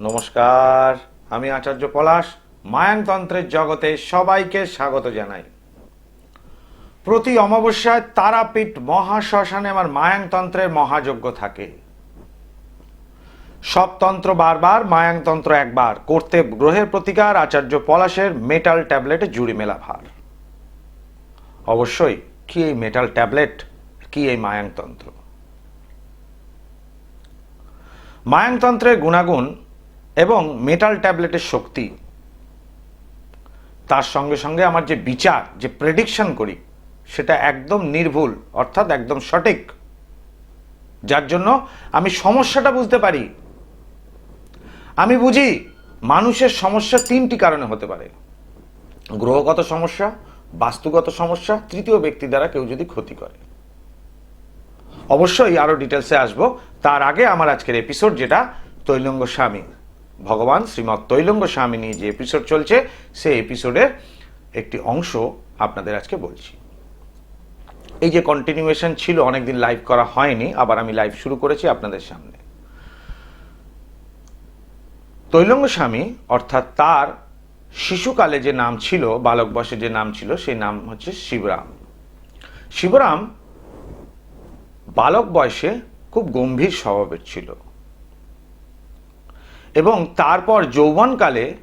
নমস্কার, আমি আচার্য পলাশ, মায়ানতন্ত্রের জগতে সবাইকে স্বাগত জানাই। প্রতি অমাবস্যায় তারাপীঠ মহাশ্মশানে আমার মায়াংতন্ত্রের মহাযজ্ঞ থাকে। সব তন্ত্র বারবার মায়াংতন্ত্র একবার। করতে গ্রহের প্রতিকার, আচার্য পলাশের মেটাল ট্যাবলেটে জুড়ি মেলা ভার। অবশ্যই, কি এই মেটাল ট্যাবলেট কি এই মায়াংতন্ত্র মায়াংতন্ত্রের গুণাগুণ এবং মেটাল ট্যাবলেটের শক্তি। তার সঙ্গে সঙ্গে আমার যে বিচার, যে প্রেডিকশন করি, সেটা একদম নির্ভুল, অর্থাৎ একদম সঠিক। যার জন্য আমি সমস্যাটা বুঝতে পারি। আমি বুঝি মানুষের সমস্যা তিনটি কারণে হতে পারে। গ্রহগত সমস্যা, বাস্তুগত সমস্যা, তৃতীয় ব্যক্তি দ্বারা কেউ যদি ক্ষতি করে। অবশ্যই আরও ডিটেলসে আসব। তার আগে আমার আজকের এপিসোড যেটা তৈলঙ্গ স্বামী। ভগবান শ্রীমৎ তৈলঙ্গ স্বামী নিয়ে যে এপিসোড চলছে, সেই এপিসোডের একটি অংশ আপনাদের আজকে বলছি। এই যে কন্টিনিউয়েশন ছিল, অনেকদিন লাইভ করা হয়নি, আবার আমি লাইভ শুরু করেছি আপনাদের সামনে। তৈলঙ্গ স্বামী, অর্থাৎ তার শিশুকালে যে নাম ছিল, বালক বয়সে যে নাম ছিল, সেই নাম হচ্ছে শিবরাম। শিবরাম বালক বয়সে খুব গম্ভীর স্বভাবের ছিল। এবং তারপর যৌবনকালে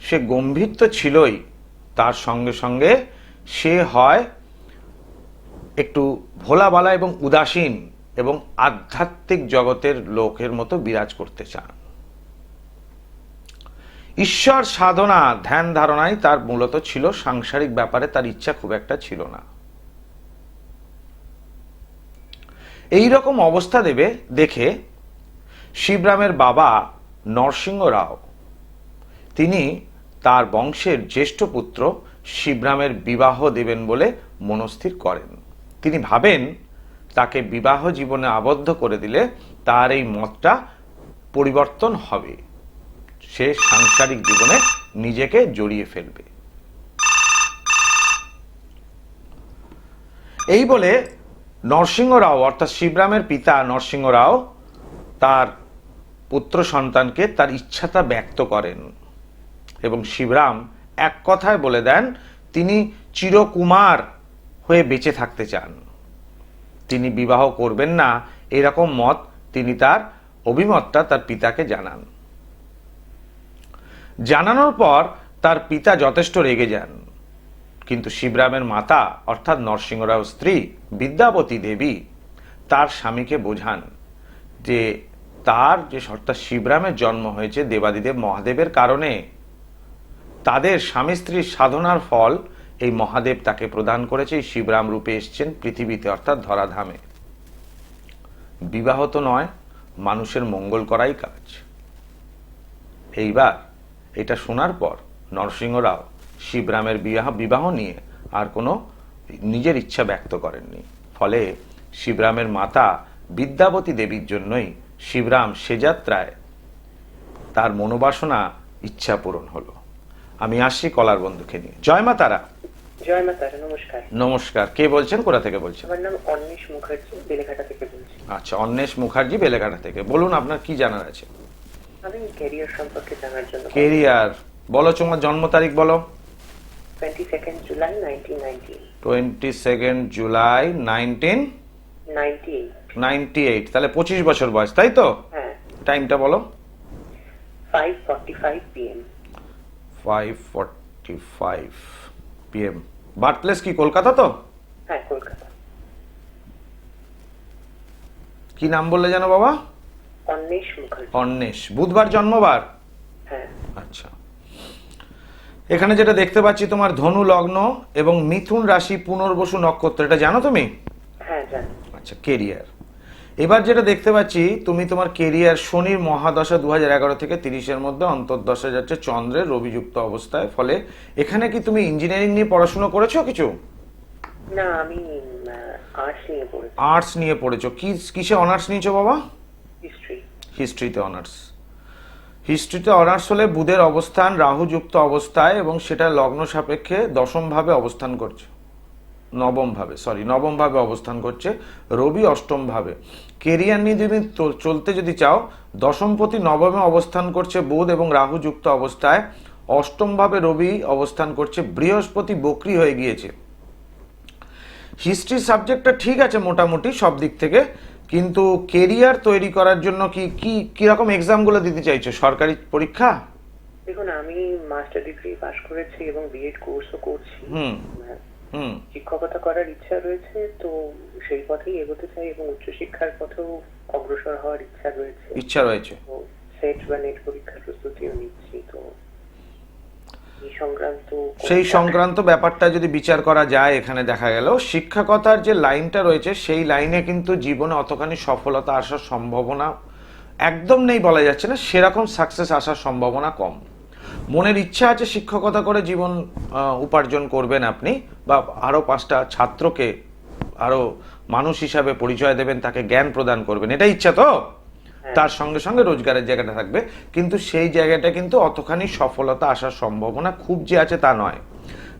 সে গম্ভীর তো ছিলই, তার সঙ্গে সঙ্গে সে হয় একটু ভোলাবালা এবং উদাসীন এবং আধ্যাত্মিক জগতের লোকের মতো বিরাজ করতে চান। ঈশ্বর সাধনা, ধ্যান ধারণাই তার মূলত ছিল সাংসারিক ব্যাপারে তার ইচ্ছা খুব একটা ছিল না। এই রকম অবস্থা দেবে, দেখে শিবরামের বাবা নরসিংহ রাও। তিনি তার বংশের জ্যেষ্ঠ পুত্র শিবরামের বিবাহ দেবেন বলে মনস্থির করেন। তিনি ভাবেন, তাকে বিবাহ জীবনে আবদ্ধ করে দিলে তার এই মতটা পরিবর্তন হবে। সে সাংসারিক জীবনে নিজেকে জড়িয়ে ফেলবে। এই বলে নরসিংহ রাও, অর্থাৎ শিবরামের পিতা নরসিংহ রাও, তার পুত্র সন্তানকে তার ইচ্ছাটা ব্যক্ত করেন। এবং শিবরাম এক কথায় বলে দেন, তিনি চিরকুমার হয়ে বেঁচে থাকতে চান। তিনি বিবাহ করবেন না, এরকম মত তিনি তার অভিমতটা তার পিতাকে জানান। জানানোর পর তার পিতা যথেষ্ট রেগে যান। কিন্তু শিবরামের মাতা, অর্থাৎ নরসিংহরাও স্ত্রী বিদ্যাপতী দেবী, তার স্বামীকে বোঝান যে তার যে অর্থাৎ শিবরামের জন্ম হয়েছে দেবাদিদেব মহাদেবের কারণে, তাদের স্বামী স্ত্রীর সাধনার ফল এই মহাদেব তাকে প্রদান করেছে, এই শিবরাম রূপে এসছেন পৃথিবীতে, অর্থাৎ ধরাধামে। বিবাহ তো নয়, মানুষের মঙ্গল করাই কাজ। এইবার এটা শোনার পর নরসিংহ রাও শিবরামের বিবাহ বিবাহ নিয়ে আর কোনো নিজের ইচ্ছা ব্যক্ত করেননি। ফলে শিবরামের মাতা বিদ্যাবতী দেবীর জন্যই শিবরাম সে যাত্রায় তার মনোবাসনা ইচ্ছা পূরণ হলো। আমি আসছি কলার বন্ধুকে নিয়ে। জয় মা তারা। জয় মা তারা নমস্কার। নমস্কার। কে বলছেন? কোথা থেকে বলছেন? আমার নাম অন্বেষ মুখার্জি বেলেঘাটা থেকে বলছি। আচ্ছা অন্বেষ মুখার্জি বেলেঘাটা থেকে। বলুন আপনার কি জানার আছে? আমি ক্যারিয়ার সম্পর্কে জানার জন্য কেরিয়ার বলো তোমার জন্ম তারিখ বলো। Twenty second July nineteen ninety twenty second July nineteen ninety eight তাহলে পঁচিশ বছর বয়স তাই তো? হ্যাঁ। টাইমটা বলো। Five forty five PM. Five forty five PM. Birth place কি কলকাতা তো? হ্যাঁ কলকাতা। কি নাম বললে জানো বাবা? অন্বেষ মুখার্জি। অন্বেষ। বুধবার জন্মবার? হ্যাঁ। আচ্ছা। এখানে যেটা দেখতে পাচ্ছি তোমার ধনু লগ্ন এবং মিথুন রাশি পুনর্বসু নক্ষত্র এটা জানো তুমি? হ্যাঁ জানি। আচ্ছা কেরিয়ার। এবার যেটা দেখতে পাচ্ছি তুমি তোমার কেরিয়ার শনির মহাদশা দু এগারো থেকে তিরিশের মধ্যে অন্তর্দশা যাচ্ছে চন্দ্রের রবিযুক্ত অবস্থায়। ফলে এখানে কি তুমি ইঞ্জিনিয়ারিং নিয়ে পড়াশোনা করেছ কিছু? না আমি আর্টস নিয়ে পড়েছি। আর্টস নিয়ে পড়েছো। কি কিসে অনার্স নিয়েছো বাবা? হিস্ট্রিতে অনার্স হিস্ট্রিতে অনার্স হলে বুধের অবস্থান রাহুযুক্ত অবস্থায় এবং সেটা লগ্ন সাপেক্ষে দশমভাবে অবস্থান করছে। নবম ভাবে সরি নবম ভাবে অবস্থান করছে রবি অষ্টম ভাবে কেরিয়ার নিয়ে যদি চলতে যদি চাও দশমপতি নবমে অবস্থান করছে বুধ এবং রাহু যুক্ত অবস্থায় অষ্টম ভাবে রবি অবস্থান করছে বৃহস্পতি বকরি হয়ে গিয়েছে। হিস্ট্রি সাবজেক্টটা ঠিক আছে মোটামুটি সব দিক থেকে কিন্তু কেরিয়ার তৈরি করার জন্য কি কি কীরকম এক্সামগুলো দিতে চাইছো? সরকারি পরীক্ষা? দেখুন আমি মাস্টার ডিগ্রি পাশ করেছি এবং বিএড কোর্সও করছি। হ্যাঁ, হুম শিক্ষকতা করার ইচ্ছা রয়েছে তো সেই পথেই এগোতে চাই এবং উচ্চশিক্ষার পথেও অগ্রসর হওয়ার ইচ্ছা রয়েছে। ইচ্ছা রয়েছে। সেট বা নেট পরীক্ষার প্রস্তুতিও নিচ্ছি তো সেই সংক্রান্ত ব্যাপারটা যদি বিচার করা যায় এখানে দেখা গেল শিক্ষকতার যে লাইনটা রয়েছে সেই লাইনে কিন্তু জীবনে অতখানি সফলতা আসার সম্ভাবনা একদম নেই বলা যাচ্ছে না সেরকম সাকসেস আসার সম্ভাবনা কম। মনের ইচ্ছা আছে শিক্ষকতা করে জীবন উপার্জন করবেন আপনি বা আরও পাঁচটা ছাত্রকে আরও মানুষ হিসাবে পরিচয় দেবেন তাকে জ্ঞান প্রদান করবেন এটা ইচ্ছা তো? তার সঙ্গে সঙ্গে রোজগারের জায়গাটা থাকবে কিন্তু সেই জায়গাটা কিন্তু অতখানি সফলতা আসার সম্ভাবনা খুব যে আছে তা নয়।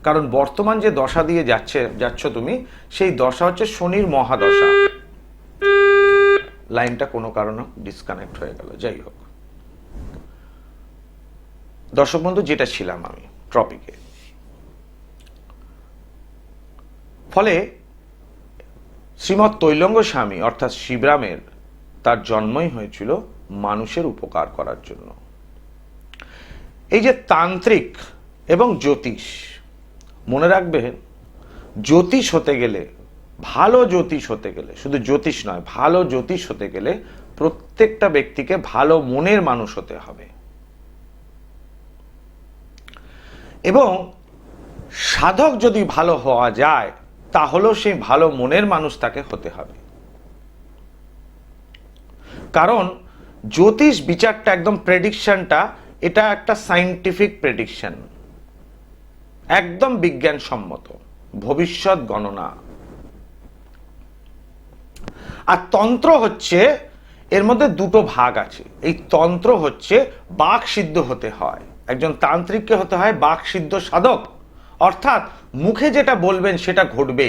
কারণ বর্তমান যে দশা দিয়ে যাচ্ছে যাচ্ছ তুমি সেই দশা হচ্ছে শনির মহাদশা। লাইনটা কোনো কারণে ডিসকানেক্ট হয়ে গেল যাই হোক। দর্শক বন্ধু, যেটা ছিলাম আমি টপিকে ফলে শ্রীমৎ তৈলঙ্গ স্বামী, অর্থাৎ শিবরামের, তার জন্মই হয়েছিল মানুষের উপকার করার জন্য। এই যে তান্ত্রিক এবং জ্যোতিষ, মনে রাখবেন, জ্যোতিষ হতে গেলে, ভালো জ্যোতিষ হতে গেলে, শুধু জ্যোতিষ নয়, ভালো জ্যোতিষ হতে গেলে প্রত্যেকটা ব্যক্তিকে ভালো মনের মানুষ হতে হবে। এবং সাধক যদি ভালো হওয়া যায়, তাহলেও সেই ভালো মনের মানুষ তাকে হতে হবে। কারণ জ্যোতিষ বিচারটা একদম প্রেডিকশনটা এটা একটা সাইন্টিফিক প্রেডিকশন একদম বিজ্ঞানসম্মত। ভবিষ্যৎ গণনা। আর তন্ত্র হচ্ছে, এর মধ্যে দুটো ভাগ আছে। এই তন্ত্র হচ্ছে বাক সিদ্ধ হতে হয়। একজন তান্ত্রিককে হতে হয় বাক সিদ্ধ সাধক। অর্থাৎ মুখে যেটা বলবেন সেটা ঘটবে।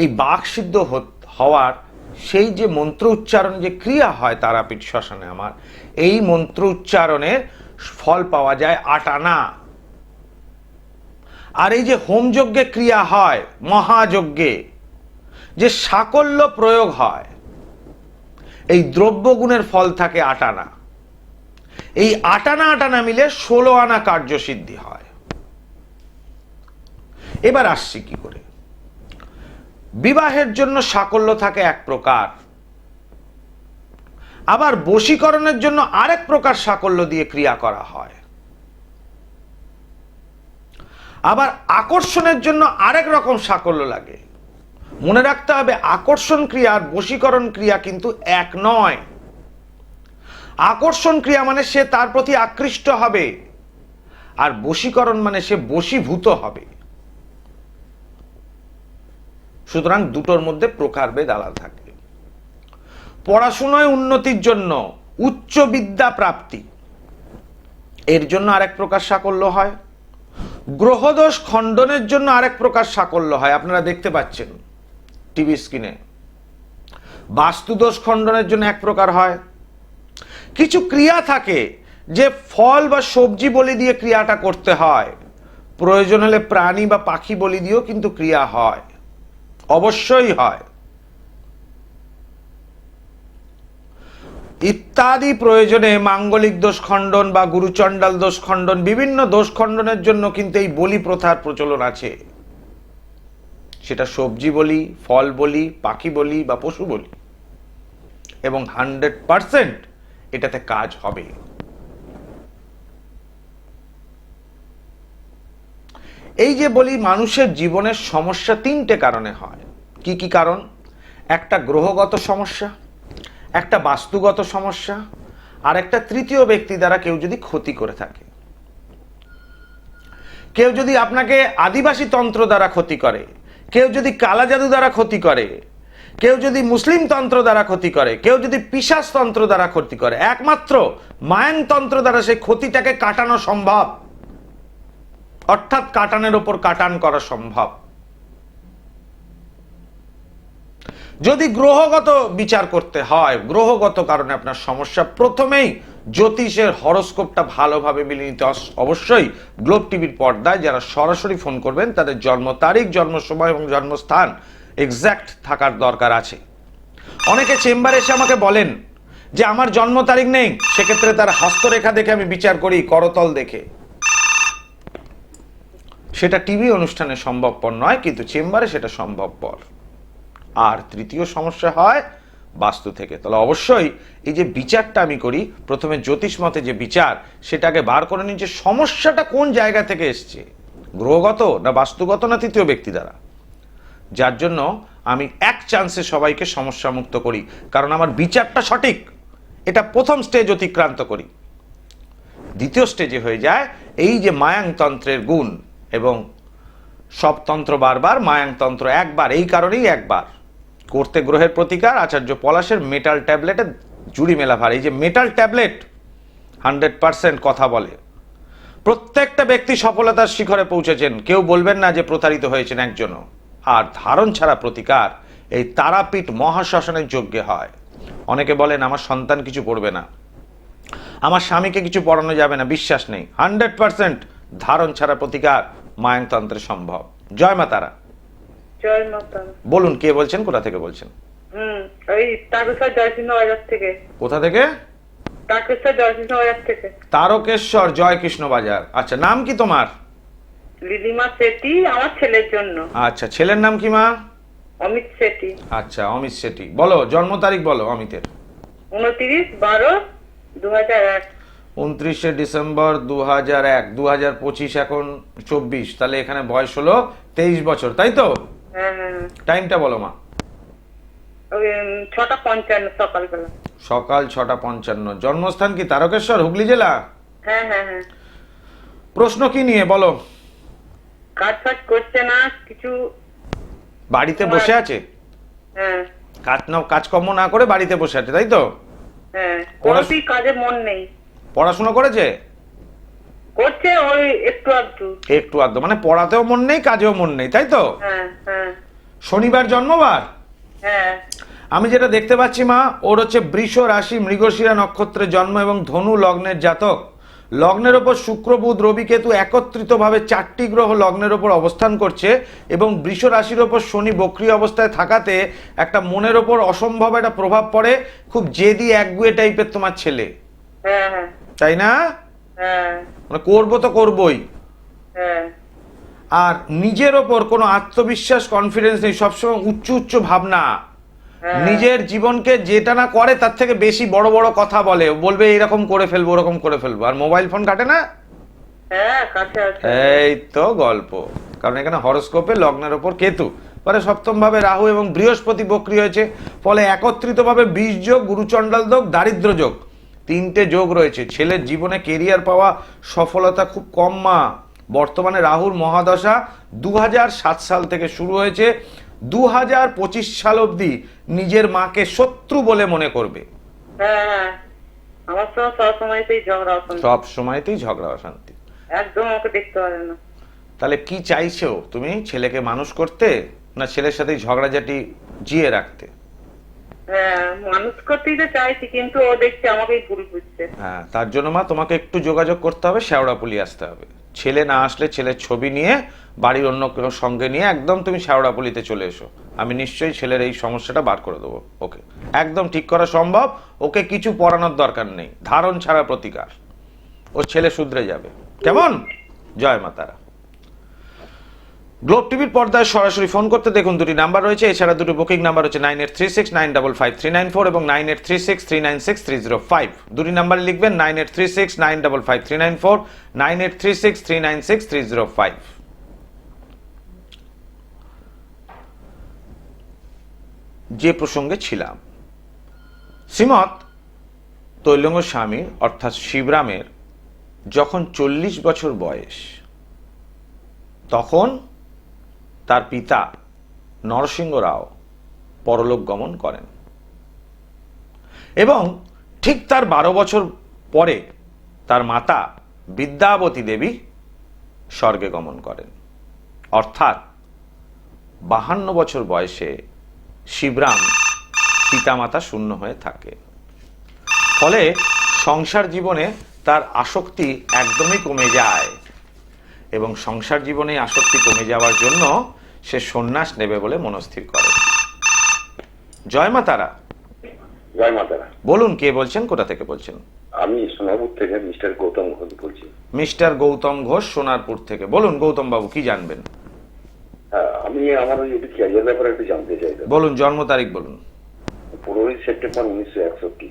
এই বাক সিদ্ধ হওয়ার সেই যে মন্ত্র উচ্চারণ যে ক্রিয়া হয় তারাপীঠ শ্মশানে আমার, এই মন্ত্র উচ্চারণের ফল পাওয়া যায় আটানা। আর এই যে হোমযজ্ঞে ক্রিয়া হয়, মহাযজ্ঞে, যে সাকল্য প্রয়োগ হয়, এই দ্রব্যগুণের ফল থাকে আটানা। এই আটানা আটানা মিলে ষোলো আনা কার্যসিদ্ধি হয়। এবার আসছি কি করে? বিবাহের জন্য সাকল্য থাকে এক প্রকার, আবার বশীকরণের জন্য আরেক প্রকার সাকল্য দিয়ে ক্রিয়া করা হয়। আবার আকর্ষণের জন্য আরেক রকম সাকল্য লাগে। মনে রাখতে হবে আকর্ষণ ক্রিয়া আর বশীকরণ ক্রিয়া কিন্তু এক নয়। আকর্ষণ ক্রিয়া মানে সে তার প্রতি আকৃষ্ট হবে। আর বশীকরণ মানে সে বশীভূত হবে। সুতরাং দুটোর মধ্যে প্রকারভেদ আলাদা থাকে। পড়াশোনায় উন্নতির জন্য উচ্চ বিদ্যা প্রাপ্তি, এর জন্য আরেক প্রকার সাকল্য হয়। গ্রহদোষ খণ্ডনের জন্য আরেক প্রকার সাকল্য হয়। আপনারা দেখতে পাচ্ছেন টিভি স্ক্রিনে। বাস্তুদোষ খণ্ডনের জন্য এক প্রকার হয়। কিছু ক্রিয়া থাকে যে ফল বা সবজি বলি দিয়ে ক্রিয়াটা করতে হয়। প্রয়োজন হলে প্রাণী বা পাখি বলি দিয়েও কিন্তু ক্রিয়া হয়। অবশ্যই হয়। ইত্যাদি প্রয়োজনে মাঙ্গলিক দোষ খণ্ডন বা গুরুচণ্ডাল দোষ খণ্ডন বিভিন্ন দোষ খণ্ডনের জন্য কিন্তু এই বলি প্রথার প্রচলন আছে। সেটা সবজি বলি, ফল বলি, পাখি বলি বা পশু বলি। এবং হান্ড্রেড পারসেন্ট এটাতে কাজ হবে। এই যে বলি মানুষের জীবনের সমস্যা তিনটে কারণে হয়। কি কি কারণ? একটা গ্রহগত সমস্যা, একটা বাস্তুগত সমস্যা, আর একটা তৃতীয় ব্যক্তি দ্বারা কেউ যদি ক্ষতি করে থাকে। কেউ যদি আপনাকে আদিবাসী তন্ত্র দ্বারা ক্ষতি করে, কেউ যদি কালা জাদু দ্বারা ক্ষতি করে কেউ যদি মুসলিম তন্ত্র দ্বারা ক্ষতি করে, কেউ যদি পিসাস তন্ত্র দ্বারা ক্ষতি করে, একমাত্র মায়ান তন্ত্র দ্বারা সেই ক্ষতিটাকে কাটানো সম্ভব। অর্থাৎ কাটানের ওপর কাটান করা সম্ভব। যদি গ্রহগত বিচার করতে হয়, গ্রহগত কারণে আপনার সমস্যা, প্রথমেই জ্যোতিষের হরস্কোপটা ভালোভাবে মিলিয়ে নিতে অবশ্যই গ্লোব টিভির পর্দায় যারা সরাসরি ফোন করবেন, তাদের জন্ম তারিখ, জন্ম সময় এবং জন্মস্থান এক্স্যাক্ট থাকার দরকার আছে। অনেকে চেম্বারে এসে আমাকে বলেন যে আমার জন্ম তারিখ নেই, সেক্ষেত্রে তার হস্তরেখা দেখে আমি বিচার করি, করতল দেখে। সেটা টিভি অনুষ্ঠানে সম্ভবপর নয়, কিন্তু চেম্বারে সেটা সম্ভবপর। আর তৃতীয় সমস্যা হয় বাস্তু থেকে। তাহলে অবশ্যই এই যে বিচারটা আমি করি, প্রথমে জ্যোতিষ মতে যে বিচার, সেটাকে বার করে নিই যে সমস্যাটা কোন জায়গা থেকে এসছে। গ্রহগত না বাস্তুগত না তৃতীয় ব্যক্তি দ্বারা? যার জন্য আমি এক চান্সে সবাইকে সমস্যা মুক্ত করি। কারণ আমার বিচারটা সঠিক। এটা প্রথম স্টেজ অতিক্রান্ত করি। দ্বিতীয় স্টেজে হয়ে যায় এই যে মায়াংতন্ত্রের গুণ এবং সব তন্ত্র বারবার, মায়াংতন্ত্র একবার, এই কারণেই একবার। করতে গ্রহের প্রতিকার, আচার্য পলাশের মেটাল ট্যাবলেটে জুড়ি মেলা ভার। এই যে মেটাল ট্যাবলেট হান্ড্রেড পার্সেন্ট কথা বলে। প্রত্যেকটা ব্যক্তি সফলতার শিখরে পৌঁছেছেন। কেউ বলবেন না যে প্রতারিত হয়েছেন একজনও। আর ধারণ ছাড়া প্রতিকার এই তারাপীঠ মহাশ্মশানের যজ্ঞে হয়। অনেকে বলেন আমার সন্তান কিছু পড়বে না। আমার স্বামীকে কিছু পড়ানো যাবে না। বিশ্বাস নেই। হান্ড্রেড পার্সেন্ট ধারণ ছাড়া প্রতিকার মায়াংতন্ত্রে সম্ভব। জয় মা তারা। বলুন কে বলছেন কোথা থেকে বলছেন? কোথা থেকে তারকেশ্বর জয়সিংহ বাজার থেকে? তারকেশ্বর জয় কৃষ্ণ বাজার আচ্ছা নাম কি তোমার? লিলিমা সেটি আমার ছেলের জন্য। আচ্ছা ছেলের নাম কি মা? অমিত সেটি। আচ্ছা অমিত শেঠি বলো জন্ম তারিখ বলো অমিতের। উনত্রিশ বারো দু হাজার এক। উনত্রিশে ডিসেম্বর দু হাজার এক দু হাজার পঁচিশ এখন চব্বিশ। তাহলে এখানে বয়স হলো তেইশ বছর তাই তো? হ্যাঁ হ্যাঁ হ্যাঁ। টাইমটা বলো মা। ছটা পঞ্চান্ন সকালবেলা। সকাল ছটা পঞ্চান্ন। জন্মস্থান কি তারকেশ্বর হুগলি জেলা? হ্যাঁ হ্যাঁ হ্যাঁ। প্রশ্ন কি নিয়ে বলো? কাজ ফাজ করছে না কিছু বাড়িতে বসে আছে? হ্যাঁ। কাজ না কাজকর্ম না করে বাড়িতে বসে আছে তাই তো? হ্যাঁ কোনোটি কাজে মন নেই। পড়াশোনা করেছে? করছে ওই একটু আধটু। একটু আধ মানে পড়াতেও মন নেই কাজেও মন নেই তাই তো? হ্যাঁ হ্যাঁ। শনিবার জন্মবার? হ্যাঁ। আমি যেটা দেখতে পাচ্ছি মা ওর হচ্ছে বৃষ রাশি মৃগশিরা নক্ষত্রের জন্ম এবং ধনু লগ্নের জাতক। লগ্নের ওপর শুক্র বুধ রবি কেতু একত্রিতভাবে চারটি গ্রহ লগ্নের ওপর অবস্থান করছে এবং বৃষ রাশির ওপর শনি বক্রি অবস্থায় থাকাতে একটা মনের ওপর অসম্ভব একটা প্রভাব পড়ে খুব জেদি একগুয়ে টাইপের তোমার ছেলে। হ্যাঁ হ্যাঁ। তাই না? হ্যাঁ। মানে করব তো করবই। আর নিজের ওপর কোনো আত্মবিশ্বাস কনফিডেন্স নেই সবসময় উচ্চ উচ্চ ভাবনা। নিজের জীবনকে যেটা না করে তার থেকে বেশি বড় বড় কথা বলে। বলবে এরকম করে ফেলব ওরকম করে ফেলব। আর মোবাইল ফোন কাটে না? হ্যাঁ এই তো গল্প। কারণ এখানে হরস্কোপে লগ্নের ওপর কেতু। পরে সপ্তম ভাবে রাহু এবং বৃহস্পতি বক্রি হয়েছে। ফলে একত্রিতভাবে বীজ যোগ গুরুচণ্ডাল যোগ দারিদ্র যোগ। তিনটে যোগ রয়েছে। ছেলের জীবনে কেরিয়ার পাওয়া সফলতা খুব কম মা। বর্তমানে রাহুর মহাদশা দু হাজার সাত সাল থেকে শুরু হয়েছে। দু হাজার পঁচিশ সাল অবধি নিজের মাকে শত্রু বলে মনে করবে। হ্যাঁ ঝগড়া সব সময়তেই ঝগড়া অশান্তি। একদম ওকে দেখতে পারে না। তাহলে কি চাইছো তুমি? ছেলেকে মানুষ করতে না ছেলের সাথে ঝগড়াঝাটি জিয়ে রাখতে? হ্যাঁ মানুষ করতেই তো চাইছি কিন্তু ও দেখছে আমাকেই ভুল বুঝছে। হ্যাঁ তার জন্য মা তোমাকে একটু যোগাযোগ করতে হবে শেওড়াপুলি আসতে হবে। ছেলে না আসলে ছেলের ছবি নিয়ে বাড়ির অন্য কেউ সঙ্গে নিয়ে একদম তুমি শ্যাওড়াপল্লিতে চলে এসো। আমি নিশ্চয়ই ছেলের এই সমস্যাটা বার করে দেবো, ওকে। একদম ঠিক করা সম্ভব, ওকে কিছু পড়ানোর দরকার নেই, ধারণ ছাড়া প্রতিকার। ও ছেলে শুধরে যাবে। কেমন? জয় মাতারা। গ্লোব টিভির পর্দায় সরাসরি ফোন করতে দেখুন দুটি নাম্বার রয়েছে। এছাড়া দুটো বুকিং নাম্বার হচ্ছে nine eight three six nine double five three nine four এবং nine eight three six three nine six three zero five. দুটি নাম্বারে লিখবেন nine eight three six nine double five three nine four, nine eight three six three nine six three zero five. যে প্রসঙ্গে ছিলাম, শ্রীমৎ তৈলঙ্গ স্বামীর অর্থাৎ শিবরামের যখন চল্লিশ বছর বয়স, তখন তার পিতা নরসিংহ রাও পরলোক গমন করেন। এবং ঠিক তার বারো বছর পরে তার মাতা বিদ্যাবতী দেবী স্বর্গে গমন করেন। অর্থাৎ বাহান্ন বছর বয়সে শিবরাম পিতামাতা শূন্য হয়ে থাকে। ফলে সংসার জীবনে তার আসক্তি একদমই কমে যায় এবং সংসার জীবনে আসক্তি কমে যাওয়ার জন্য সে সন্ন্যাস নেবে বলে মনস্থির করে। জয় মা তারা। জয় মাতারা বলুন কে বলছেন কোথা থেকে বলছেন? আমি সোনাপুর থেকে মিস্টার গৌতম ঘোষ বলছি। মিস্টার গৌতম ঘোষ সোনারপুর থেকে। বলুন গৌতম বাবু কি জানবেন? হ্যাঁ আমি আমার ওই একটু ক্যারিয়ার ব্যাপারে একটু জানতে চাই। বলুন জন্ম তারিখ বলুন। পনেরোই সেপ্টেম্বর উনিশশো একষট্টি।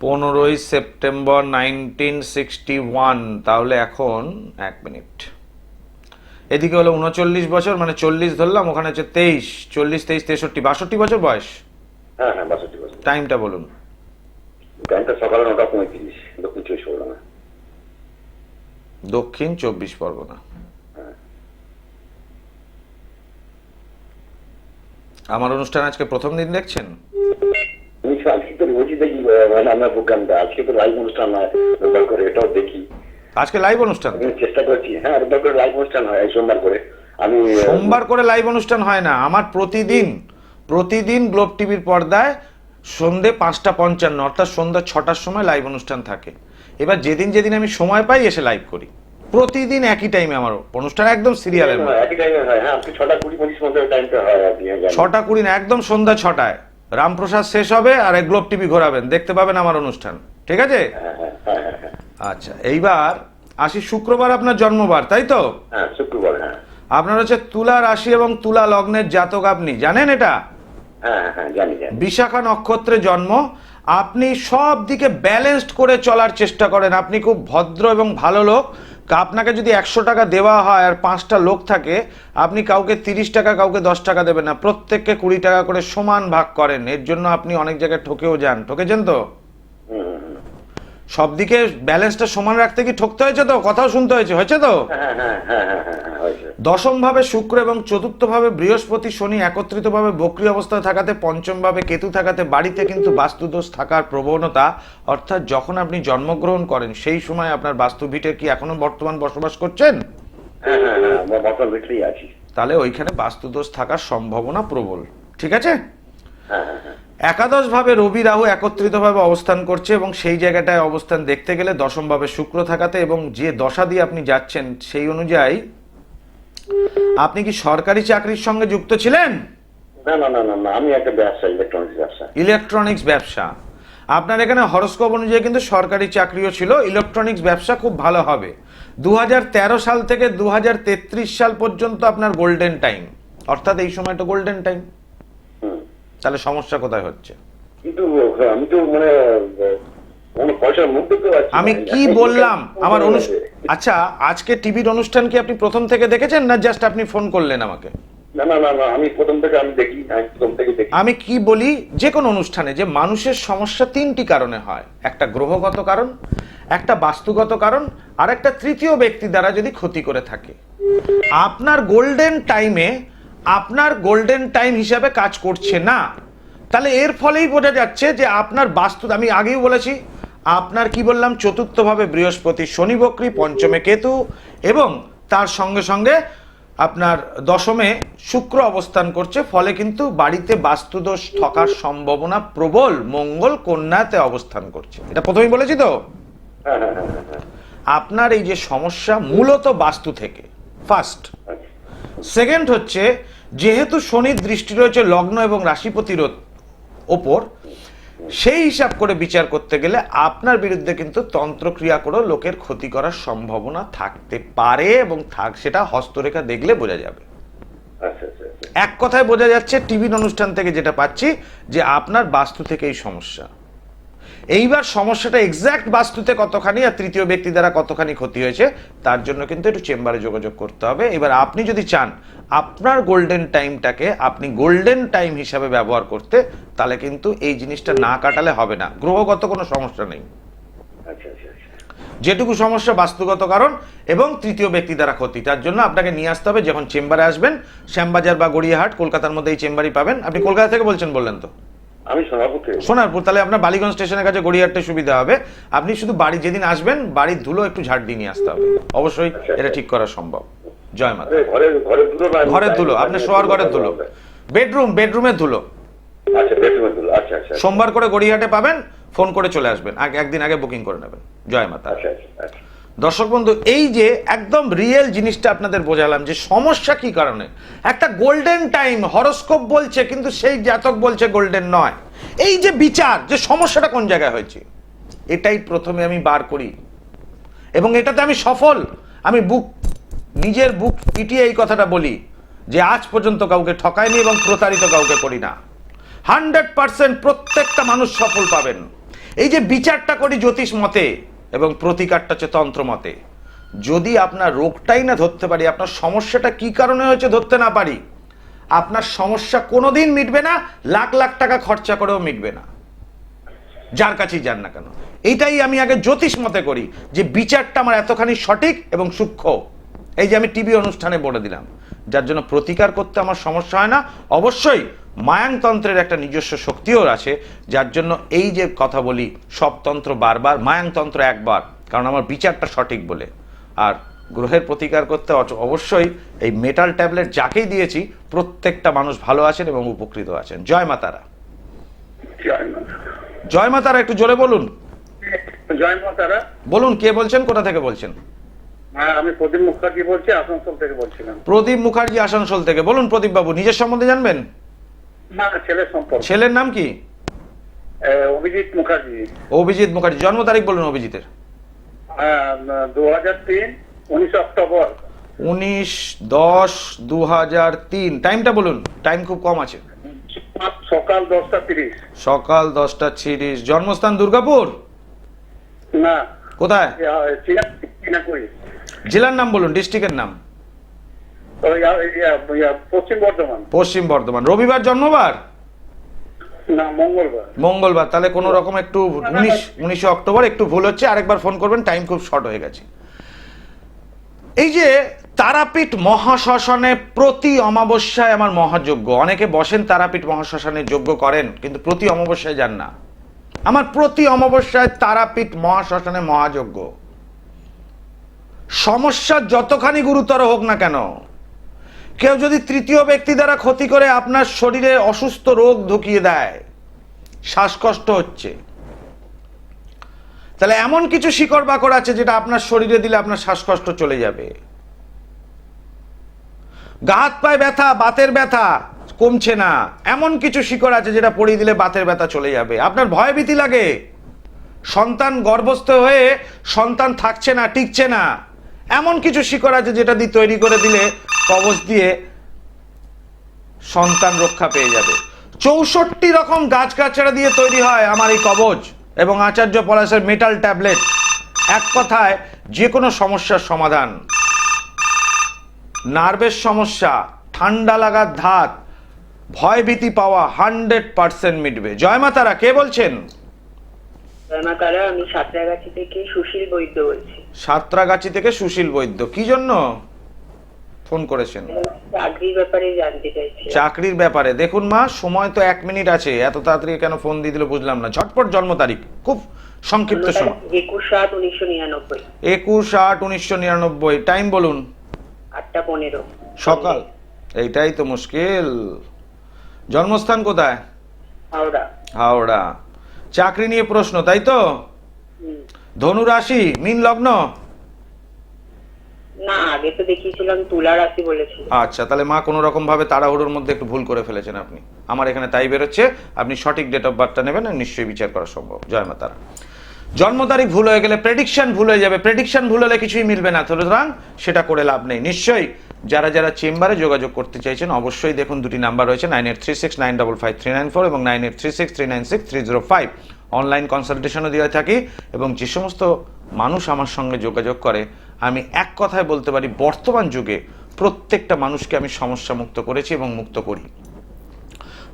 পনেরোই সেপ্টেম্বর নাইনটিন সিক্সটি ওয়ান। তাহলে এখন এক মিনিট। এদিকে হলো উনচল্লিশ বছর মানে চল্লিশ ধরলাম ওখানে হচ্ছে তেইশ চল্লিশ তেইশ তেষট্টি বাষট্টি বছর বয়স? হ্যাঁ হ্যাঁ বাষট্টি বছর। টাইমটা বলুন। টাইমটা সকালে নটা পঁয়ত্রিশ দক্ষিণ চব্বিশ পরগনা। দক্ষিণ চব্বিশ পরগনা। আমার অনুষ্ঠান আজকে প্রথম দিন দেখছেন? আজকে তো রোজই দেখি মানে আমার প্রোগ্রামটা আজকে তো লাইভ অনুষ্ঠান হয় করে এটাও দেখি। আজকে লাইভ অনুষ্ঠান? চেষ্টা করছি হ্যাঁ রোববার করে লাইভ অনুষ্ঠান হয় সোমবার করে। আমি সোমবার করে লাইভ অনুষ্ঠান হয় না আমার প্রতিদিন প্রতিদিন গ্লোব টিভির পর্দায় সন্ধে পাঁচটা পঞ্চান্ন অর্থাৎ সন্ধ্যা ছটার সময় লাইভ অনুষ্ঠান থাকে। এবার যেদিন যেদিন আমি সময় পাই এসে লাইভ করি। প্রতিদিন একই টাইমে আমার অনুষ্ঠান একদম সিরিয়ালের হয় হ্যাঁ ছটা কুড়ি হয়। ছটা না একদম সন্ধ্যা ছটায়। রামপ্রসাদ শেষ হবে আর গ্লোব টিভি ঘোরাবেন দেখতে পাবেন আমার অনুষ্ঠান। ঠিক আছে? আচ্ছা এইবার আসি শুক্রবার আপনার জন্মবার তাই তো? হ্যাঁ শুক্রবার হ্যাঁ। আপনার হচ্ছে তুলা রাশি এবং তুলা লগ্নের জাতক আপনি জানেন এটা? হ্যাঁ বিশাখা নক্ষত্রে জন্ম আপনি সব দিকে ব্যালেন্সড করে চলার চেষ্টা করেন। আপনি খুব ভদ্র এবং ভালো লোক। আপনাকে যদি একশো টাকা দেওয়া হয় আর পাঁচটা লোক থাকে আপনি কাউকে তিরিশ টাকা কাউকে দশ টাকা দেবেন না। প্রত্যেককে কুড়ি টাকা করে সমান ভাগ করেন। এর জন্য আপনি অনেক জায়গায় ঠকেও যান। ঠকেছেন তো? সব দিকে ব্যালেন্সটা সমান রাখতে কি ঠকতে হয়েছে তো? কথাও শুনতে হয়েছে হয়েছে তো? হ্যাঁ হ্যাঁ হ্যাঁ দশম ভাবে শুক্র এবং চতুর্থ ভাবে বৃহস্পতি শনি একত্রিত ভাবে বক্রি অবস্থায় থাকাতে পঞ্চম ভাবে কেতু থাকাতে বাড়িতে কিন্তু বাস্তুদোষ থাকার প্রবণতা অর্থাৎ যখন আপনি জন্মগ্রহণ করেন সেই সময় আপনার বাস্তু ভিটে কি এখনও বর্তমান বসবাস করছেন? তাহলে ওইখানে বাস্তুদোষ থাকার সম্ভাবনা প্রবল ঠিক আছে? হ্যাঁ হ্যাঁ। হ্যাঁ একাদশ ভাবে রবি রাহু একত্রিতভাবে অবস্থান করছে এবং সেই জায়গাটায় অবস্থান দেখতে গেলে দশম ভাবে শুক্র থাকাতে এবং যে দশা দিয়ে আপনি যাচ্ছেন সেই অনুযায়ী আপনি কি সরকারি চাকরির সঙ্গে যুক্ত ছিলেন? না না না না না আমি একটা ব্যবসা ইলেকট্রনিক্স ব্যবসা। ইলেকট্রনিক্স ব্যবসা। আপনার এখানে হরস্কোপ অনুযায়ী কিন্তু সরকারি চাকরিও ছিল ইলেকট্রনিক্স ব্যবসা খুব ভালো হবে। দু সাল থেকে দু সাল পর্যন্ত আপনার গোল্ডেন টাইম অর্থাৎ এই সময়টা গোল্ডেন টাইম তাহলে সমস্যা কোথায় হচ্ছে? কিন্তু আমি তো মানে আহ, কোনো পয়সার মুখ দেখতে পাচ্ছি না। আমি কি বললাম? আমার অনুষ্ঠান আচ্ছা আজকে টিভির অনুষ্ঠান কি আপনি প্রথম থেকে দেখেছেন না জাস্ট আপনি ফোন করলেন আমাকে? আমি কি বলি? যে কোনো অনুষ্ঠানে যে মানুষের সমস্যা তিনটি কারণে হয়। একটা গ্রহগত কারণ একটা বাস্তুগত কারণ আর একটা তৃতীয় ব্যক্তি দ্বারা যদি ক্ষতি করে থাকে। আপনার গোল্ডেন টাইমে আপনার গোল্ডেন টাইম হিসাবে কাজ করছে না। তাহলে এর ফলেই বোঝা যাচ্ছে যে আপনার বাস্তু আমি আগেই বলেছি আপনার কি বললাম চতুর্থভাবে বৃহস্পতি শনি বক্রী পঞ্চমে কেতু এবং তার সঙ্গে সঙ্গে আপনার দশমে শুক্র অবস্থান করছে ফলে কিন্তু বাড়িতে বাস্তুদোষ থাকার সম্ভাবনা প্রবল মঙ্গল কন্যাতে অবস্থান করছে। এটা প্রথমেই বলেছি তো? হ্যাঁ হ্যাঁ হ্যাঁ আপনার এই যে সমস্যা মূলত বাস্তু থেকে ফার্স্ট সেকেন্ড হচ্ছে যেহেতু শনির দৃষ্টি রয়েছে লগ্ন এবং রাশিপতির ওপর সেই হিসাব করে বিচার করতে গেলে আপনার বিরুদ্ধে কিন্তু তন্ত্রক্রিয়া করেও লোকের ক্ষতি করার সম্ভাবনা থাকতে পারে এবং থাক সেটা হস্তরেখা দেখলে বোঝা যাবে। আচ্ছা আচ্ছা আচ্ছা। এক কথায় বোঝা যাচ্ছে টিভির অনুষ্ঠান থেকে যেটা পাচ্ছি যে আপনার বাস্তু থেকে এই সমস্যা। এইবার সমস্যাটা এক্স্যাক্ট বাস্তুতে কতখানি আর তৃতীয় ব্যক্তি দ্বারা কতখানি ক্ষতি হয়েছে তার জন্য কিন্তু একটু চেম্বারে যোগাযোগ করতে হবে। এবার আপনি যদি চান আপনার গোল্ডেন টাইমটাকে আপনি গোল্ডেন টাইম হিসাবে ব্যবহার করতে তাহলে কিন্তু এই জিনিসটা না কাটালে হবে না। গ্রহগত কোনো সমস্যা নেই। আচ্ছা আচ্ছা আচ্ছা। যেটুকু সমস্যা বাস্তুগত কারণ এবং তৃতীয় ব্যক্তি দ্বারা ক্ষতি তার জন্য আপনাকে নিয়ে আসতে হবে। যখন চেম্বারে আসবেন শ্যামবাজার বা গড়িয়াহাট কলকাতার মধ্যে এই চেম্বারই পাবেন। আপনি কলকাতা থেকে বলছেন বললেন তো? আমি সোনারপুর থেকে সোনারপুর তাহলে আপনার বালিগঞ্জ স্টেশনের কাছে গড়িয়ারটা সুবিধা হবে। আপনি শুধু বাড়ি যেদিন আসবেন বাড়ির ধুলো একটু ঝাড় দিয়ে নিয়ে আসতে হবে। অবশ্যই এটা ঠিক করা সম্ভব। জয় মাতা। ঘরের ঘরের ধুলো না ঘরের ধুলো আপনার শোয়ার ঘরের ধুলো। বেডরুম বেডরুমের ধুলো। আচ্ছা বেডরুমের ধুলো আচ্ছা আচ্ছা আচ্ছা। সোমবার করে গড়িয়াহাটে পাবেন ফোন করে চলে আসবেন। আগে একদিন আগে বুকিং করে নেবেন। জয় মাতা। আচ্ছা আচ্ছা আচ্ছা। দর্শক বন্ধু, এই যে একদম রিয়েল জিনিসটা আপনাদের বোঝালাম যে সমস্যা কি কারণে? একটা গোল্ডেন টাইম হরস্কোপ বলছে, কিন্তু সেই জাতক বলছে গোল্ডেন নয়। এই যে বিচার, যে সমস্যাটা কোন জায়গায় হয়েছে? এটাই প্রথমে আমি বার করি। এবং এটাতে আমি সফল। আমি বুক নিজের বুক পিটিয়ে এই কথাটা বলি, যে আজ পর্যন্ত কাউকে ঠকায়নি এবং প্রতারিত কাউকে করি না। হান্ড্রেড পার্সেন্ট প্রত্যেকটা মানুষ সফল পাবেন। এই যে বিচারটা করি জ্যোতিষ মতে এবং প্রতিকারটা হচ্ছে তন্ত্র মতে যদি আপনার রোগটাই না ধরতে পারি, আপনার সমস্যাটা কি কারণে হয়েছে ধরতে না পারি, আপনার সমস্যা কোনোদিন মিটবে না, লাখ লাখ টাকা খরচা করেও মিটবে না। যার কাছেই যান না কেন। এইটাই আমি আগে জ্যোতিষ মতে করি যে বিচারটা আমার এতখানি সঠিক এবং সূক্ষ্ম। এই যে আমি টিভি অনুষ্ঠানে বলে দিলাম, যার জন্য প্রতিকার করতে আমার সমস্যা হয় না, অবশ্যই মায়াংতন্ত্রের একটা নিজস্ব শক্তিও আছে যার জন্য এই যে কথা বলি সব তন্ত্র বারবার মায়াংতন্ত্র একবার কারণ আমার বিচারটা সঠিক বলে। আর গ্রহের প্রতিকার করতে অবশ্যই এই মেটাল ট্যাবলেট যাকেই দিয়েছি প্রত্যেকটা মানুষ ভালো আছেন এবং উপকৃত আছেন। জয় মাতারা জয় মাতারা একটু জোরে বলুন। জয় মা তারা। বলুন কে বলছেন কোথা থেকে বলছেন? হ্যাঁ আমি প্রদীপ মুখার্জি বলছি আসানসোল থেকে বলছিলাম। প্রদীপ মুখার্জি আসানসোল থেকে। বলুন প্রদীপ বাবু নিজের সম্বন্ধে জানবেন? না ছেলের সম্পর্ক। ছেলের নাম কি? অভিজিৎ মুখার্জি। অভিজিৎ মুখার্জি। জন্ম তারিখ বলুন অভিজিতের। দু হাজার তিন উনিশ অক্টোবর। উনিশ দশ দু হাজার তিন। টাইমটা বলুন টাইম খুব কম আছে। সকাল দশটা তিরিশ। সকাল দশটা ছিরিশ জন্মস্থান দুর্গাপুর? না। কোথায়? জেলার নাম বলুন ডিস্ট্রিক্টের নাম। পশ্চিম বর্ধমান। রবিবার জন্মবার? মঙ্গলবার। তাহলে কোনো রকম একটু উনিশ উনিশে অক্টোবর একটু ভুল হচ্ছে আরেকবার ফোন করবেন টাইম খুব শর্ট হয়ে গেছে। এই যে তারাপীঠ মহাশ্মশানে প্রতি অমাবস্যায় আমার মহাযজ্ঞ। অনেকে বসেন তারাপীঠ মহাশ্মশানে যজ্ঞ করেন কিন্তু প্রতি অমাবস্যায় যান না। আমার প্রতি অমাবস্যায় তারাপীঠ মহাশ্মশানে মহাযজ্ঞ। সমস্যা যতখানি গুরুতর হোক না কেন কেউ যদি তৃতীয় ব্যক্তি দ্বারা ক্ষতি করে আপনার শরীরে অসুস্থ রোগ ঢুকিয়ে দেয়, শ্বাসকষ্ট হচ্ছে। তাহলে এমন কিছু শিকড় বাকড় আছে যেটা আপনার শরীরে দিলে আপনার শ্বাসকষ্ট চলে যাবে। গা হাত পায়ে ব্যথা, বাতের ব্যথা কমছে না। এমন কিছু শিকড় আছে যেটা পড়িয়ে দিলে বাতের ব্যথা চলে যাবে। আপনার ভয় ভীতি লাগে। সন্তান গর্ভস্থ হয়ে সন্তান থাকছে না, টিকছে না। এমন কিছু শিকড় আছে যেটা দিয়ে তৈরি করে দিলে কবচ দিয়ে সন্তান রক্ষা পেয়ে যাবে। চৌষট্টি রকম গাছগাছড়া দিয়ে তৈরি হয় আমার এই কবচ এবং আচার্য পলাশের মেটাল ট্যাবলেট। এক কথায় যে কোনো সমস্যার সমাধান। নার্ভের সমস্যা, ঠান্ডা লাগার ধাত, ভয়ভীতি পাওয়া হান্ড্রেড পার্সেন্ট মিটবে। জয় মাতারা, কে বলছেন? তারা আমি সাঁতরাগাছি থেকে সুশীল বৈদ্য বলছি। সাঁতরাগাছি থেকে সুশীল বৈদ্য। কি জন্য? ফোন করেছেন। চাকরির ব্যাপারে জানতে চাইছি। চাকরির ব্যাপারে। দেখুন মা সময় তো এক মিনিট আছে। এত তাড়াতাড়ি কেন ফোন দিয়ে দিল বুঝলাম না। ঝটপট জন্ম তারিখ। খুব সংক্ষিপ্ত সময়। একুশ সাত উনিশশো নিরানব্বই। একুশ আট উনিশশো নিরানব্বই। টাইম বলুন। আটটা পনেরো। সকাল। এইটাই তো মুশকিল। জন্মস্থান কোথায়? হাওড়া। হাওড়া। চাকরি নিয়ে প্রশ্ন তাই তো? ধনু রাশি মিন লগ্ন? না আগে তো দেখিয়েছিলাম তুলা রাশি বলেছিল। আচ্ছা তাহলে মা কোনো রকম ভাবে তাড়াহুড়োর মধ্যে একটু ভুল করে ফেলেছেন আপনি। আমার এখানে তাই বেরোচ্ছে আপনি সঠিক ডেট অফ বার্থটা নেবেন নিশ্চয়ই বিচার করা সম্ভব। জয় মা তারা জন্ম তারিখ ভুল হয়ে গেলে প্রেডিকশন ভুল হয়ে যাবে। প্রেডিকশন ভুল হলে কিছুই মিলবে না সুতরাং সেটা করে লাভ নেই। নিশ্চয়ই যারা যারা চেম্বারে যোগাযোগ করতে চাইছেন, অবশ্যই দেখুন দুটি নাম্বার রয়েছে, nine eight three six, nine double five three nine four এবং nine eight three six, three nine six, three zero five. Online কনসালটেশনও দিয়ে থাকি এবং যে সমস্ত মানুষ আমার সঙ্গে যোগাযোগ করে, আমি এক কথায় বলতে পারি, বর্তমান যুগে প্রত্যেকটা মানুষকে আমি সমস্যা মুক্ত করেছি এবং মুক্ত করি।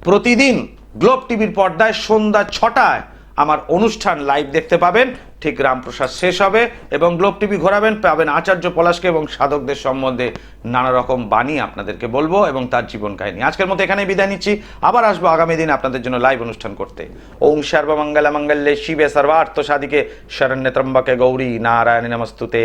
প্রতিদিন গ্লোব টিভির পর্দায় সন্ধ্যা ছটায় আমার অনুষ্ঠান লাইভ দেখতে পাবেন। ঠিক রামপ্রসাদ শেষ হবে এবং গ্লোব টিভি ঘোরাবেন, পাবেন আচার্য পলাশকে এবং সাধকদের সম্বন্ধে নানা রকম বাণী আপনাদেরকে বলব এবং তার জীবন কাহিনী। আজকের মতো এখানে বিদায় নিচ্ছি। আবার আসব আগামী দিন আপনাদের জন্য লাইভ অনুষ্ঠান করতে। ওং সর্বমঙ্গল মঙ্গল্যে, শিবে সর্বার্থ সাধিকে, শরণ্য ত্রম্বকে গৌরী নারায়ণ নমস্তুতে।